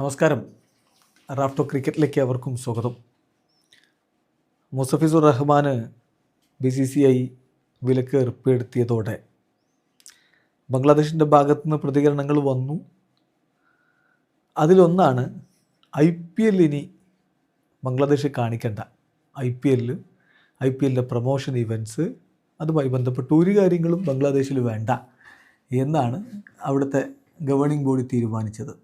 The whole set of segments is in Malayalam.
നമസ്കാരം. റാഫ്റ്റോ ക്രിക്കറ്റിലേക്ക് അവർക്കും സ്വാഗതം. മുസഫിസുർ റഹ്മാന് ബി സി സി ഐ വിലക്ക് ഏർപ്പെടുത്തിയതോടെ ബംഗ്ലാദേശിന്റെ ഭാഗത്തു നിന്ന് പ്രതികരണങ്ങൾ വന്നു. അതിലൊന്നാണ് ഐ പി എൽ ഇനി ബംഗ്ലാദേശ് കാണിക്കേണ്ട. ഐ പി എല്ലിൽ ഐ പി എല്ലിന്റെ പ്രൊമോഷൻ ഇവന്റ്സ് അതുമായി ബന്ധപ്പെട്ട് ഒരു കാര്യങ്ങളും ബംഗ്ലാദേശിൽ വേണ്ട എന്നാണ് അവിടുത്തെ ഗവേണിംഗ് ബോഡി തീരുമാനിച്ചത്.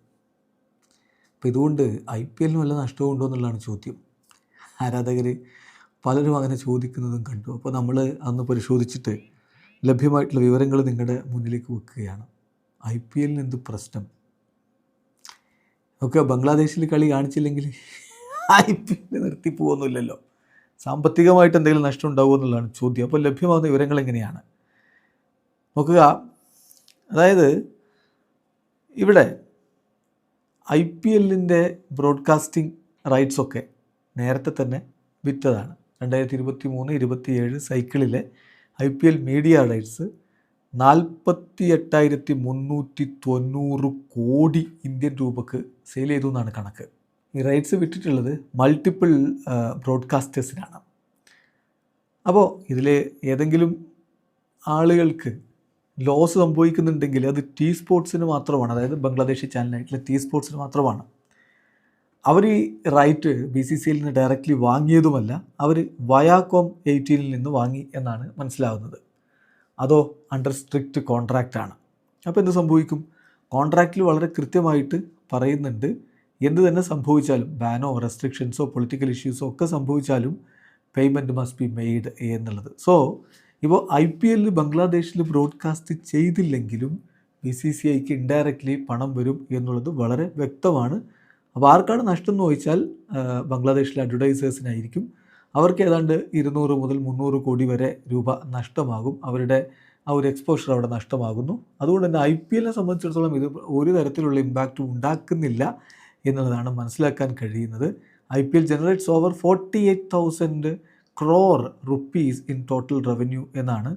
അപ്പോൾ ഇതുകൊണ്ട് ഐ പി എല്ലിന് വല്ല നഷ്ടവും ഉണ്ടോ എന്നുള്ളതാണ് ചോദ്യം. ആരാധകർ പലരും അങ്ങനെ ചോദിക്കുന്നതും കണ്ടു. അപ്പോൾ നമ്മൾ അന്ന് പരിശോധിച്ചിട്ട് ലഭ്യമായിട്ടുള്ള വിവരങ്ങൾ നിങ്ങളുടെ മുന്നിലേക്ക് വെക്കുകയാണ്. ഐ പി എല്ലിന് എന്ത് പ്രശ്നം? ഒക്കെ ബംഗ്ലാദേശിൽ കളി കാണിച്ചില്ലെങ്കിൽ ഐ പി എല്ലിൽ നിർത്തി പോകുന്നില്ലല്ലോ സാമ്പത്തികമായിട്ട് എന്തെങ്കിലും നഷ്ടം ഉണ്ടാവുമോ എന്നുള്ളതാണ് ചോദ്യം. അപ്പോൾ ലഭ്യമാകുന്ന വിവരങ്ങൾ എങ്ങനെയാണ്? നോക്കുക അതായത് ഇവിടെ ഐ പി എല്ലിന്റെ ബ്രോഡ്കാസ്റ്റിംഗ് റൈറ്റ്സ് ഒക്കെ നേരത്തെ തന്നെ വിറ്റതാണ്. രണ്ടായിരത്തി ഇരുപത്തി മൂന്ന് ഇരുപത്തിയേഴ് സൈക്കിളിലെ I P L media rights നാൽപ്പത്തി എട്ടായിരത്തി മുന്നൂറ്റി തൊണ്ണൂറ് കോടി ഇന്ത്യൻ രൂപക്ക് സെയിൽ ചെയ്തു എന്നാണ് കണക്ക്. ഈ റൈറ്റ്സ് വിട്ടിട്ടുള്ളത് മൾട്ടിപ്പിൾ ബ്രോഡ്കാസ്റ്റേഴ്സിനാണ് അപ്പോൾ ഇതിൽ ഏതെങ്കിലും ആളുകൾക്ക് ലോസ് സംഭവിക്കുന്നുണ്ടെങ്കിൽ അത് ടി സ്പോർട്സിന് മാത്രമാണ്. അതായത് ബംഗ്ലാദേശി ചാനലായിട്ടുള്ള ടി സ്പോർട്സിന് മാത്രമാണ്. അവർ ഈ റൈറ്റ് ബി സി സി എല്ലിൽ നിന്ന് ഡയറക്റ്റ്ലി വാങ്ങിയതുമല്ല അവർ വയാകോം എയ്റ്റീനിൽ നിന്ന് വാങ്ങി എന്നാണ് മനസ്സിലാവുന്നത്. അതോ അണ്ടർ സ്ട്രിക്റ്റ് കോൺട്രാക്റ്റാണ് അപ്പോൾ എന്ത് സംഭവിക്കും? കോൺട്രാക്റ്റിൽ വളരെ കൃത്യമായിട്ട് പറയുന്നുണ്ട്. എന്ത് തന്നെ സംഭവിച്ചാലും ബാനോ റെസ്ട്രിക്ഷൻസോ പൊളിറ്റിക്കൽ ഇഷ്യൂസോ ഒക്കെ സംഭവിച്ചാലും പേയ്മെന്റ് മസ്റ്റ് ബി മെയ്ഡ് എന്നുള്ളത്. സോ ഇപ്പോൾ ഐ പി എല്ലിൽ ബംഗ്ലാദേശിൽ ബ്രോഡ്കാസ്റ്റ് ചെയ്തില്ലെങ്കിലും ബി സി സി ഐക്ക് ഇൻഡയറക്റ്റ്ലി പണം വരും എന്നുള്ളത് വളരെ വ്യക്തമാണ്. അപ്പോൾ ആർക്കാണ് നഷ്ടം എന്ന് ചോദിച്ചാൽ ബംഗ്ലാദേശിലെ അഡ്വർടൈസേഴ്സിനായിരിക്കും. അവർക്ക് ഏതാണ്ട് ഇരുന്നൂറ് മുതൽ മുന്നൂറ് കോടി വരെ രൂപ നഷ്ടമാകും. അവരുടെ ആ ഒരു എക്സ്പോഷർ അവിടെ നഷ്ടമാകുന്നു. അതുകൊണ്ട് തന്നെ ഐ പി എല്ലിനെ സംബന്ധിച്ചിടത്തോളം ഇത് ഒരു തരത്തിലുള്ള ഇമ്പാക്റ്റും ഉണ്ടാക്കുന്നില്ല എന്നുള്ളതാണ് മനസ്സിലാക്കാൻ കഴിയുന്നത്. I P L generates over forty eight thousand crore rupees in total revenue എന്നാണ്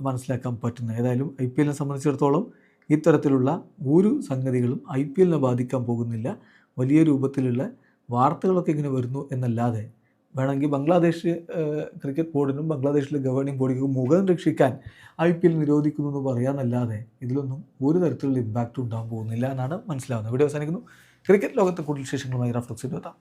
മനസ്സിലാക്കാൻ പറ്റുന്നത്. ഏതായാലും ഐ പി എല്ലിനെ സംബന്ധിച്ചിടത്തോളം ഇത്തരത്തിലുള്ള ഒരു സംഗതികളും ഐ പി എല്ലിനെ ബാധിക്കാൻ പോകുന്നില്ല. വലിയ രൂപത്തിലുള്ള വാർത്തകളൊക്കെ ഇങ്ങനെ വരുന്നു എന്നല്ലാതെ വേണമെങ്കിൽ ബംഗ്ലാദേശ് ക്രിക്കറ്റ് ബോർഡിനും ബംഗ്ലാദേശിലെ ഗവേണിംഗ് ബോഡിക്കും മുഖം രക്ഷിക്കാൻ ഐ പി എൽ നിരോധിക്കുന്നു എന്ന് പറയാമെന്നല്ലാതെ ഇതിലൊന്നും ഒരു തരത്തിലുള്ള ഇമ്പാക്റ്റ് ഉണ്ടാകാൻ പോകുന്നില്ല എന്നാണ് മനസ്സിലാവുന്നത്. ഇവിടെ അവസാനിക്കുന്നു. ക്രിക്കറ്റ് ലോകത്തെ കൂടുതൽ വിശേഷങ്ങളുമായി റഫ്ലക്സ് എത്താം.